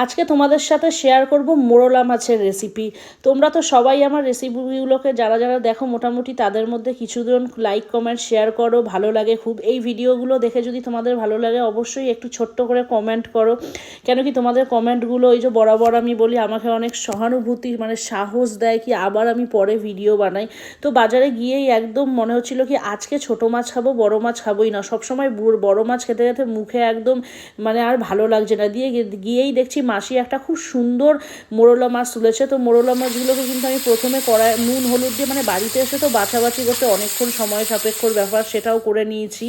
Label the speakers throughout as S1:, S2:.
S1: আজকে তোমাদের সাথে শেয়ার করব মোরলা মাছের রেসিপি তোমরা তো সবাই আমার রেসিপিগুলোকে যারা যারা দেখো, মোটামুটি তাদের মধ্যে কিছুজন লাইক কমেন্ট শেয়ার করো, ভালো লাগে। খুব এই ভিডিওগুলো দেখে যদি তোমাদের ভালো লাগে, অবশ্যই একটু ছোট্ট করে কমেন্ট করো। কেন কি তোমাদের কমেন্টগুলো ওই যে বরাবর আমি বলি, আমাকে অনেক সহানুভূতি মানে সাহস দেয় কি আবার আমি পরে ভিডিও বানাই। তো বাজারে গিয়েই একদম মনে হচ্ছিল কি আজকে ছোট মাছ খাব, বড় মাছ খাবোই না। সবসময় বুড়- বড় মাছ খেতে খেতে মুখে একদম মানে আর ভালো লাগছে না। দিয়ে গিয়েই দেখছি মাসি একটা খুব সুন্দর মোরলা মাছ তুলেছে। তো মোরলা মাছগুলোকে কিন্তু আমি প্রথমে কড়াই, নুন, হলুদ দিয়ে মানে বাড়িতে এসে তো বাছাবাছি করতে অনেকক্ষণ সময় সাপেক্ষর ব্যাপার সেটাও করে নিয়েছি।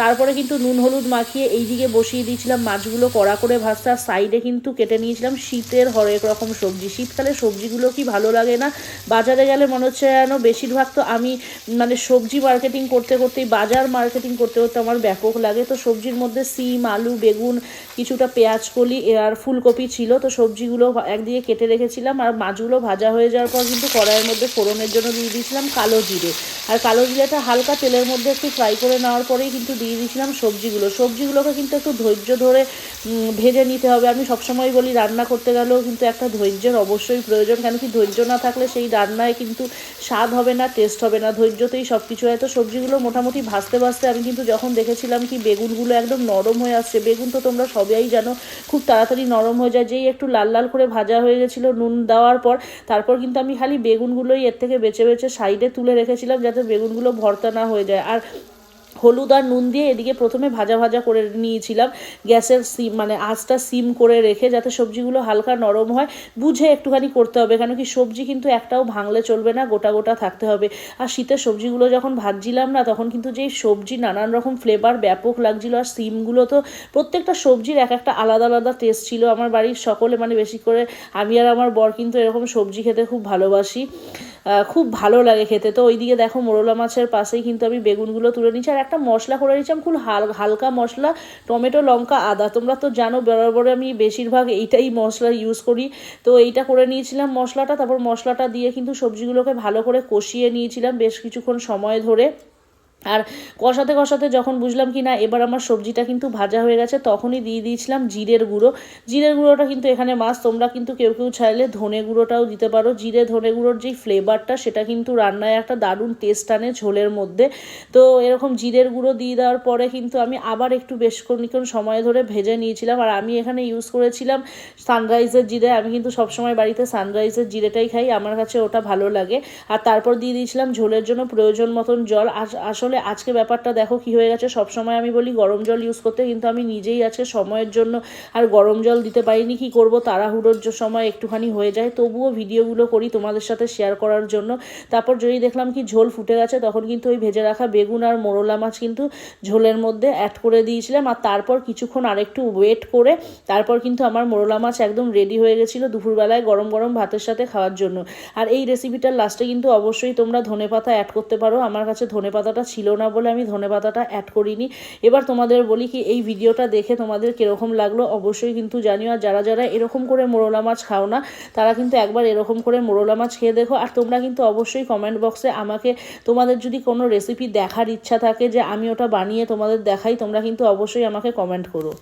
S1: তারপরে কিন্তু নুন, হলুদ মাখিয়ে এই দিকে বসিয়ে দিয়েছিলাম মাছগুলো কড়া করে ভাজতে। আর সাইডে কিন্তু কেটে নিয়েছিলাম শীতের হরেক রকম সবজি। শীতকালে সবজিগুলো কি ভালো লাগে না? বাজারে গেলে মনে হচ্ছে যেন বেশিরভাগ তো আমি মানে সবজি মার্কেটিং করতে করতেই, বাজার মার্কেটিং করতে করতে আমার ব্যাপক লাগে। তো সবজির মধ্যে সিম, আলু, বেগুন, কিছুটা পেঁয়াজ, কলি, আর ফুলকপি ছিল, তো সবজিগুলো একদিকে কেটে রেখেছিলাম আর মাছগুলো ভাজা হয়ে যাওয়ার পর কিন্তু কড়াইয়ের মধ্যে ফোড়নের জন্য দিয়ে দিয়েছিলাম কালো জিরে। আর কালো জিরেটা হালকা তেলের মধ্যে একটু ফ্রাই করে নেওয়ার পরেই কিন্তু দিয়ে দিয়েছিলাম সবজিগুলো। সবজিগুলোকে কিন্তু একটু ধৈর্য ধরে ভেজে নিতে হবে। আমি সবসময় বলি রান্না করতে গেলেও কিন্তু একটা ধৈর্যের অবশ্যই প্রয়োজন, কেন কি ধৈর্য না থাকলে সেই রান্নায় কিন্তু স্বাদ হবে না টেস্ট হবে না। ধৈর্যতেই সব কিছু হয়। তো সবজিগুলো মোটামুটি ভাজতে ভাজতে আমি কিন্তু যখন দেখেছিলাম কি বেগুনগুলো একদম নরম হয়ে আসছে, বেগুন তো তোমরা সবাই জানো, খুব তাড়াতাড়ি নরম হয়ে যায় যেই একটু লাল লাল করে ভাজা হয়ে গেছিল, নুন দেওয়ার পর তারপর কিন্তু আমি খালি বেগুনগুলোই এর থেকে বেছে বেছে সাইডে তুলে রেখেছিলাম যাতে বেগুনগুলো ভর্তা না হয়ে যায়। আর হলুদ আর নুন দিয়ে এদিকে প্রথমে ভাজা ভাজা করে নিয়েছিলাম। গ্যাসের সিম মানে আঁচটা সিম করে রেখে যাতে সবজিগুলো হালকা নরম হয়, বুঝে একটুখানি করতে হবে। কেন কি সবজি কিন্তু একটাও ভাঙলে চলবে না, গোটা গোটা থাকতে হবে। আর শীতের সবজিগুলো যখন ভাজছিলাম না, তখন কিন্তু যেই সবজি নানান রকম ফ্লেভার ব্যাপক লাগছিল, আর সিমগুলো তো প্রত্যেকটা সবজির এক একটা আলাদা আলাদা টেস্ট ছিল। আমার বাড়ির সকলে মানে বেশি করে আমি আর আমার বর কিন্তু এরকম সবজি খেতে খুব ভালোবাসি। খুব ভালো লাগে খেতে। তো ওইদিকে দেখো মোরলা মাছের পাশেই কিন্তু আমি বেগুনগুলো তুলে নিচ্ছি আর একটা মশলা করে নিয়েছিলাম খুব হাল, হালকা মশলা, টমেটো, লঙ্কা, আদা। তোমরা তো জানো বরাবর আমি বেশিরভাগ এইটাই মশলা ইউজ করি। তো এইটা করে নিয়েছিলাম মশলাটা, তারপর মশলাটা দিয়ে কিন্তু সবজিগুলোকে ভালো করে কষিয়ে নিয়েছিলাম বেশ কিছুক্ষণ সময় ধরে। আর কষাতে কষাতে যখন বুঝলাম কি না, এবার আমার সবজিটা কিন্তু ভাজা হয়ে গেছে, তখনই দিয়ে দিয়েছিলাম জিরের গুঁড়ো। জিরের গুঁড়োটা কিন্তু এখানে মাছ, তোমরা কিন্তু কেউ কেউ চাইলে ধনে গুঁড়োটাও দিতে পারো। জিরে, ধনে গুঁড়োর যেই ফ্লেভারটা সেটা কিন্তু রান্নায় একটা দারুণ টেস্ট আনে ঝোলের মধ্যে। তো এরকম জিরের গুঁড়ো দিয়ে দেওয়ার পরে কিন্তু আমি আবার একটু বেশ খানিক্ষণ সময় ধরে ভেজে নিয়েছিলাম। আর আমি এখানে ইউজ করেছিলাম সানরাইজের জিরে। আমি কিন্তু সবসময় বাড়িতে সানরাইজের জিরেটাই খাই, আমার কাছে ওটা ভালো লাগে। আর তারপর দিয়ে দিয়েছিলাম ঝোলের জন্য প্রয়োজন মতন জল। আস- আসলে আজকে ব্যাপারটা দেখো কি হয়ে গেছে। সবসময় আমি বলি গরম জল ইউজ করতে, কিন্তু আমি নিজেই আজকে সময়ের জন্য আর গরম জল দিতে পারিনি। কি করব? তাড়াহুড়োর সময় একটুখানি হয়ে যায়। তবুও ভিডিওগুলো করি তোমাদের সাথে শেয়ার করার জন্য। তারপর যদি দেখলাম কি ঝোল ফুটে গেছে, তখন কিন্তু ওই ভেজে রাখা বেগুন আর মোরলা মাছ কিন্তু ঝোলের মধ্যে অ্যাড করে দিয়েছিলাম। আর তারপর কিছুক্ষণ আরেকটু ওয়েট করে, তারপর কিন্তু আমার মোরলা মাছ একদম রেডি হয়ে গেছিল দুপুরবেলায় গরম গরম ভাতের সাথে খাওয়ার জন্য। আর এই রেসিপিটার লাস্টে কিন্তু অবশ্যই তোমরা ধনেপাতা অ্যাড করতে পারো। আমার কাছে ধনেপাতাটা ছিল না বলে আমি ধনেপাতাটা অ্যাড করিনি। এবার তোমাদের বলি কি, এই ভিডিওটা দেখে তোমাদের কীরকম লাগল অবশ্যই কিন্তু জানিও। আর যারা যারা এরকম করে মোরলা মাছ খাও না, তারা কিন্তু একবার এরকম করে মোরলা মাছ খেয়ে দেখো। আর তোমরা কিন্তু অবশ্যই কমেন্ট বক্সে আমাকে তোমাদের যদি কোনো রেসিপি দেখার ইচ্ছা থাকে যে আমি ওটা বানিয়ে তোমাদের দেখাই, তোমরা কিন্তু অবশ্যই আমাকে কমেন্ট করো।